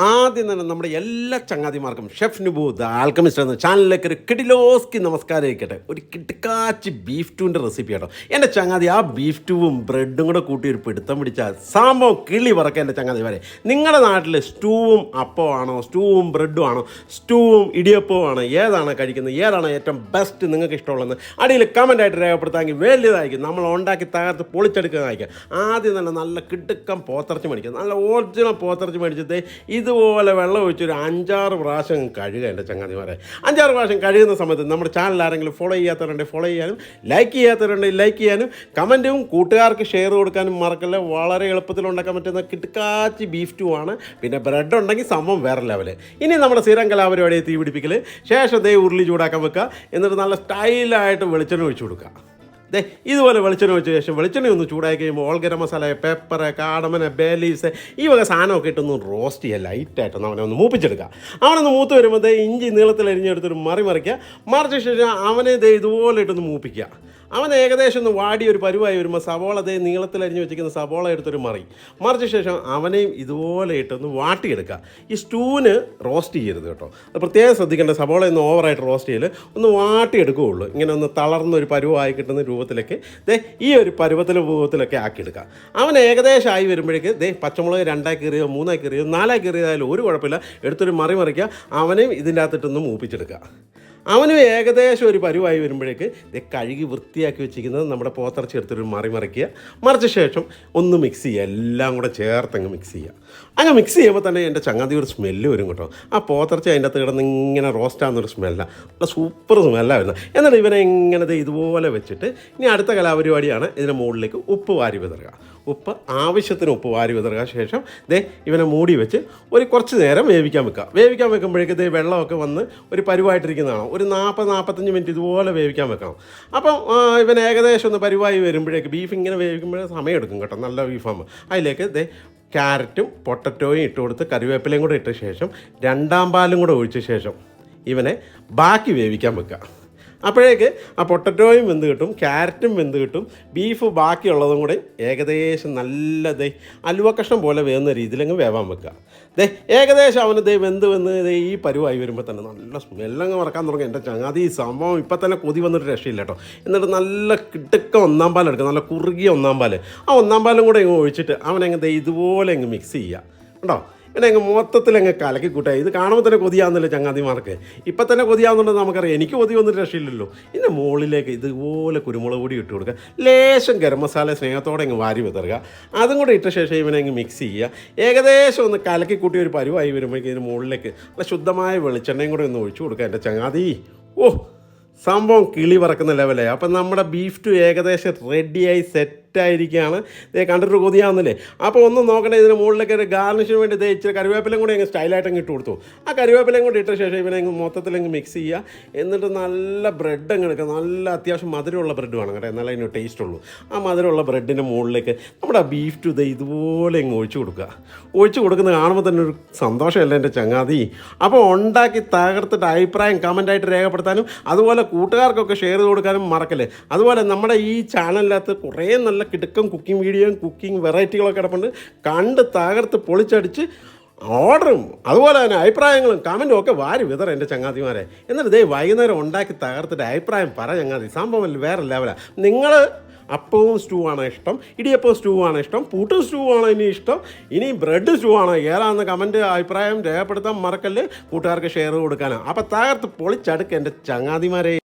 ആദ്യം തന്നെ നമ്മുടെ എല്ലാ ചങ്ങാതിമാർക്കും ഷെഫ് നുബൂദ് ആൽക്കമിസ്റ്റ് എന്ന ചാനലിലേക്ക് ഒരു കിടിലോസ്കി നമസ്കാരം ആയിക്കട്ടെ ഒരു കിടക്കാച്ച് ബീഫ് ടൂവിന്റെ റെസിപ്പി കേട്ടോ. എന്റെ ചങ്ങാതി ആ ബീഫ് ടൂവും ബ്രെഡും കൂടെ കൂട്ടി ഒരു പിടുത്തം പിടിച്ചാൽ സംഭവം കിളി പറക്കുക എന്റെ ചങ്ങാതി വരെ നിങ്ങളുടെ നാട്ടിൽ സ്റ്റൂവും അപ്പമാണോ സ്റ്റൂവും ബ്രെഡും ആണോ? സ്റ്റൂവും ഇടിയപ്പവും ആണോ? ഏതാണ് കഴിക്കുന്നത്? ഏതാണ് ഏറ്റവും ബെസ്റ്റ് നിങ്ങൾക്ക് ഇഷ്ടമുള്ളത് അടിയിൽ കമന്റായിട്ട് രേഖപ്പെടുത്താമെങ്കിൽ വലിയതായിരിക്കും. നമ്മൾ ഉണ്ടാക്കി തകർത്ത് പൊളിച്ചെടുക്കുന്നതായിരിക്കും. ആദ്യം തന്നെ നല്ല കിടുക്കം പോത്തിറച്ചി മേടിക്കുക. നല്ല ഒറിജിനൽ പോത്തിറച്ചി മേടിച്ചിട്ട് ഇതുപോലെ വെള്ളം ഒഴിച്ചൊരു അഞ്ചാറ് പ്രാവശ്യം കഴുകുക എന്റെ ചങ്ങാതിമാരെ അഞ്ചാറ് പ്രാവശ്യം കഴുകുന്ന സമയത്ത് നമ്മുടെ ചാനൽ ആരെങ്കിലും ഫോളോ ചെയ്യാത്തവരുണ്ടെങ്കിൽ ഫോളോ ചെയ്യാനും ലൈക്ക് ചെയ്യാത്തവരുണ്ടെങ്കിൽ ലൈക്ക് ചെയ്യാനും കമന്റും കൂട്ടുകാർക്ക് ഷെയർ കൊടുക്കാനും മറക്കല്ല. വളരെ എളുപ്പത്തിൽ ഉണ്ടാക്കാൻ പറ്റുന്ന കിടക്കാച്ചി ബീഫ് ടു ആണ്. പിന്നെ ബ്രെഡ് ഉണ്ടെങ്കിൽ സംഭവം വേറെ ലെവൽ ഇനി നമ്മുടെ സ്ഥിരം കലാപരിപാടിയെ തീ പിടിപ്പിക്കൽ ശേഷം ദേ ഉരുളി ചൂടാക്കാൻ വെക്കുക. എന്നിട്ട് നല്ല സ്റ്റൈലായിട്ട് വെളിച്ചെണ്ണ ഒഴിച്ചു കൊടുക്കുക. ദേ ഇതുപോലെ വെളിച്ചെണ്ണ വെച്ച ശേഷം വെളിച്ചെണ്ണ ഒന്ന് ചൂടായി കഴിയുമ്പോൾ all garam masala pepper cardamom bay leaves ഈ വക സാധനമൊക്കെ ഇട്ടൊന്ന് റോസ്റ്റ് ചെയ്യുക ലൈറ്റായിട്ടൊന്ന് അവനെ ഒന്ന് മൂപ്പിച്ചെടുക്കുക. അവനൊന്ന് മൂത്ത് വരുമ്പോൾ ഇഞ്ചി നീളത്തിൽ അരിഞ്ഞെടുത്തൊരു മറി മറിക്കുക. മറിച്ച ശേഷം അവനെ ദേ ഇതുപോലെ ഇട്ടൊന്ന് മൂപ്പിക്കുക. അവൻ ഏകദേശം ഒന്ന് വാടി ഒരു പരുവായി വരുമ്പോൾ സവോള അതേ നീളത്തിൽ അരിഞ്ഞു വെച്ചിരിക്കുന്ന സവോള എടുത്തൊരു മറി. മറിച്ച ശേഷം അവനെയും ഇതുപോലെ ഇട്ടൊന്ന് വാട്ടിയെടുക്കുക ഈ സ്റ്റൂവിന് റോസ്റ്റ് ചെയ്യരുത് കേട്ടോ. അത് പ്രത്യേകം ശ്രദ്ധിക്കേണ്ട സവോള ഒന്ന് ഓവറായിട്ട് റോസ്റ്റ് ചെയ്യൽ ഒന്ന് വാട്ടിയെടുക്കുകയുള്ളൂ. ഇങ്ങനെ ഒന്ന് തളർന്ന ഒരു പരുവായി കിട്ടുന്ന രൂപത്തിലൊക്കെ ദേ ഈ ഒരു പരുവത്തിലെ രൂപത്തിലൊക്കെ ആക്കിയെടുക്കുക അവൻ ഏകദേശം ആയി വരുമ്പോഴേക്ക് ദേ പച്ചമുളക് രണ്ടായി കയറിയോ മൂന്നായി കയറിയോ നാലായി കയറിയതായാലും ഒരു കുഴപ്പമില്ല. എടുത്തൊരു മറി മറിക്കുക അവനെയും ഇതിന്റെ അകത്തിട്ടൊന്ന് മൂപ്പിച്ചെടുക്കുക അവനും ഏകദേശം ഒരു പരുവായി വരുമ്പോഴേക്ക് ഇത് കഴുകി വൃത്തിയാക്കി വെച്ചിരിക്കുന്നത് നമ്മുടെ പോത്തിറച്ചി എടുത്തൊരു മറി മറിക്കുക. മറിച്ച ശേഷം ഒന്ന് മിക്സ് ചെയ്യുക. എല്ലാം കൂടെ ചേർത്തങ്ങ് മിക്സ് ചെയ്യുക. അങ്ങ് മിക്സ് ചെയ്യുമ്പോൾ തന്നെ എന്റെ ചങ്ങാതി ഒരു സ്മെല്ല് വരും കേട്ടോ. ആ പോത്തിറച്ചി അതിന്റെ അകത്ത് കിടന്ന് ഇങ്ങനെ റോസ്റ്റ് ആകുന്നൊരു സ്മെല്ലാണ് നല്ല സൂപ്പർ സ്മെല്ലാണ് വരുന്നത്. എന്നിട്ട് ഇവനെ ഇങ്ങനെ ദേ ഇതുപോലെ വെച്ചിട്ട് ഇനി അടുത്ത കലാപരിപാടിയാണ് ഇതിന്റെ മുകളിലേക്ക് ഉപ്പ് വാരി വിതറുക. ഉപ്പ് ആവശ്യത്തിന് ഉപ്പ് വാരി വിതറുക ശേഷം ദേ ഇവനെ മൂടി വെച്ച് ഒരു കുറച്ച് നേരം വേവിക്കാൻ വെക്കുക. വേവിക്കാൻ വെക്കുമ്പോഴേക്ക് ദേ വെള്ളമൊക്കെ വന്ന് ഒരു പരുവായിട്ടിരിക്കുന്നതാണോ. ഒരു നാൽപ്പത് നാൽപ്പത്തഞ്ച് മിനിറ്റ് ഇതുപോലെ വേവിക്കാൻ വെക്കണം. അപ്പം ഇവൻ ഏകദേശം ഒന്ന് പരുവായി വരുമ്പോഴേക്ക് ബീഫ് ഇങ്ങനെ വേവിക്കുമ്പോഴേ സമയം എടുക്കും കേട്ടോ. നല്ല ബീഫാകുമ്പോൾ അതിലേക്ക് ദേ ക്യാരറ്റും പൊട്ടറ്റോയും ഇട്ട് കൊടുത്ത് കറിവേപ്പിലയും കൂടെ ഇട്ട ശേഷം രണ്ടാം പാലും കൂടെ ഒഴിച്ച ശേഷം ഇവനെ ബാക്കി വേവിക്കാൻ വെക്കുക. അപ്പോഴേക്ക് ആ പൊട്ടറ്റോയും വെന്ത് കിട്ടും ക്യാരറ്റും വെന്ത് കിട്ടും ബീഫ് ബാക്കിയുള്ളതും കൂടെ ഏകദേശം നല്ല ദൈ അലുവ കഷ്ണം പോലെ വേവുന്ന രീതിയിലങ്ങ് വേവാൻ വെക്കുക. ദേ ഏകദേശം അവന് ദൈ വെന്ത് വന്ന് ദേ ഈ പരുവായി വരുമ്പോൾ തന്നെ നല്ല സ്മെല്ലങ്ങ് മറക്കാൻ തുടങ്ങി. എന്റെ ചങ്ങാതി ഈ സംഭവം ഇപ്പം തന്നെ കൊതി വന്നിട്ട് രക്ഷയില്ല കേട്ടോ. എന്നിട്ട് നല്ല കിട്ടുക്ക ഒന്നാം പാൽ എടുക്കുക. നല്ല കുറുകിയ ഒന്നാം പാൽ ആ ഒന്നാം പാലും കൂടെ ഇങ്ങ് ഒഴിച്ചിട്ട് അവനങ്ങ് ദേ ഇതുപോലെ അങ്ങ് മിക്സ് ചെയ്യുക. കേട്ടോ എന്നെ അങ്ങ് മൊത്തത്തിൽ അങ്ങ് കലക്കി കൂട്ടുക. ഇത് കാണുമ്പോൾ തന്നെ കൊതിയാവുന്നില്ല ചങ്ങാതിമാർക്ക്? ഇപ്പം തന്നെ കൊതിയാവുന്നുണ്ടെന്ന് നമുക്കറിയാം. എനിക്ക് കൊതി വന്നിട്ട് രക്ഷയില്ലല്ലോ. ഇതിന്റെ മുകളിലേക്ക് ഇതുപോലെ കുരുമുളക് പൊടി ഇട്ട് കൊടുക്കുക. ലേശം ഗരം മസാല സ്നേഹത്തോടെ അങ്ങ് വാരി വിതറുക. അതും കൂടെ ഇട്ട ശേഷം ഇവനെ അങ്ങ് മിക്സ് ചെയ്യുക. ഏകദേശം ഒന്ന് കലക്കി കൂട്ടി ഒരു പരുവായി വരുമ്പോഴേക്കും ഇതിന് മുകളിലേക്ക് നല്ല ശുദ്ധമായ വെളിച്ചെണ്ണയും കൂടെ ഒന്ന് ഒഴിച്ചു കൊടുക്കുക എന്റെ ചങ്ങാതി. ഓ സംഭവം കിളി പറക്കുന്ന ലെവലായി അപ്പം നമ്മുടെ ബീഫ് ടു ഏകദേശം റെഡിയായി സെറ്റായിരിക്കുകയാണ് ഇതേ കണ്ടിട്ട് കൊതിയാവുന്നില്ലേ? അപ്പോൾ ഒന്ന് നോക്കണേ ഇതിന് മുകളിലേക്ക് ഒരു ഗാർണിഷിന് വേണ്ടി ഇതേ ഇച്ചിരി കറിവേപ്പിലയും കൂടി അങ്ങ് സ്റ്റൈലായിട്ട് അങ്ങ് ഇട്ട് കൊടുത്തു. ആ കറിവേപ്പിലയും കൂടി ഇട്ട ശേഷം ഇവനെ അങ്ങ് മൊത്തത്തിൽ അങ്ങ് മിക്സ് ചെയ്യുക. എന്നിട്ട് നല്ല ബ്രെഡ് അങ്ങ് എടുക്കുക. നല്ല അത്യാവശ്യം മധുരമുള്ള ബ്രെഡ് വേണം കേട്ടോ. എന്നാലേ അതിന് ടേസ്റ്റ് ഉള്ളൂ. ആ മധുരമുള്ള ബ്രെഡിന്റെ മുകളിലേക്ക് നമ്മുടെ ബീഫ് ടു ഇതേ ഇതുപോലെ അങ്ങ് ഒഴിച്ചു കൊടുക്കുക. ഒഴിച്ചു കൊടുക്കുന്നത് കാണുമ്പോൾ തന്നെ ഒരു സന്തോഷമല്ല എന്റെ ചങ്ങാതി? അപ്പോൾ ഉണ്ടാക്കി തകർത്തിട്ട് അഭിപ്രായം കമന്റായിട്ട് രേഖപ്പെടുത്താനും അതുപോലെ കൂട്ടുകാർക്കൊക്കെ ഷെയർ ചെയ്ത് കൊടുക്കാനും മറക്കല്ലേ? അതുപോലെ നമ്മുടെ ഈ ചാനലിനകത്ത് കുറേ നല്ല കിടുക്കം കുക്കിംഗ് വീഡിയോയും കുക്കിംഗ് വെറൈറ്റികളൊക്കെ കിടപ്പുണ്ട്. കണ്ട് തകർത്ത് പൊളിച്ചടിച്ച് ഓർഡറും അതുപോലെ തന്നെ അഭിപ്രായങ്ങളും കമന്റും ഒക്കെ വാരി വിതറ എന്റെ ചങ്ങാതിമാരെ. എന്നിട്ട് ഇതേ വൈകുന്നേരം ഉണ്ടാക്കി തകർത്തിട്ട് അഭിപ്രായം പറ ചങ്ങാതി. സംഭവം വേറെ ലെവലാണ് നിങ്ങൾ അപ്പവും സ്റ്റൂ ആണ് ഇഷ്ടം ഇടിയപ്പവും സ്റ്റൂ ആണ് ഇഷ്ടം പൂട്ടും സ്റ്റൂ ആണ് ഇനി ഇഷ്ടം ഇനി ബ്രെഡ് സ്റ്റൂ ആണ് ഏതാണെന്ന് കമന്റ് അഭിപ്രായം രേഖപ്പെടുത്താൻ മറക്കല്ലേ കൂട്ടുകാർക്ക് ഷെയർ കൊടുക്കാനാണ് അപ്പോൾ തകർത്ത് പൊളിച്ചടുക്ക് എന്റെ ചങ്ങാതിമാരെ.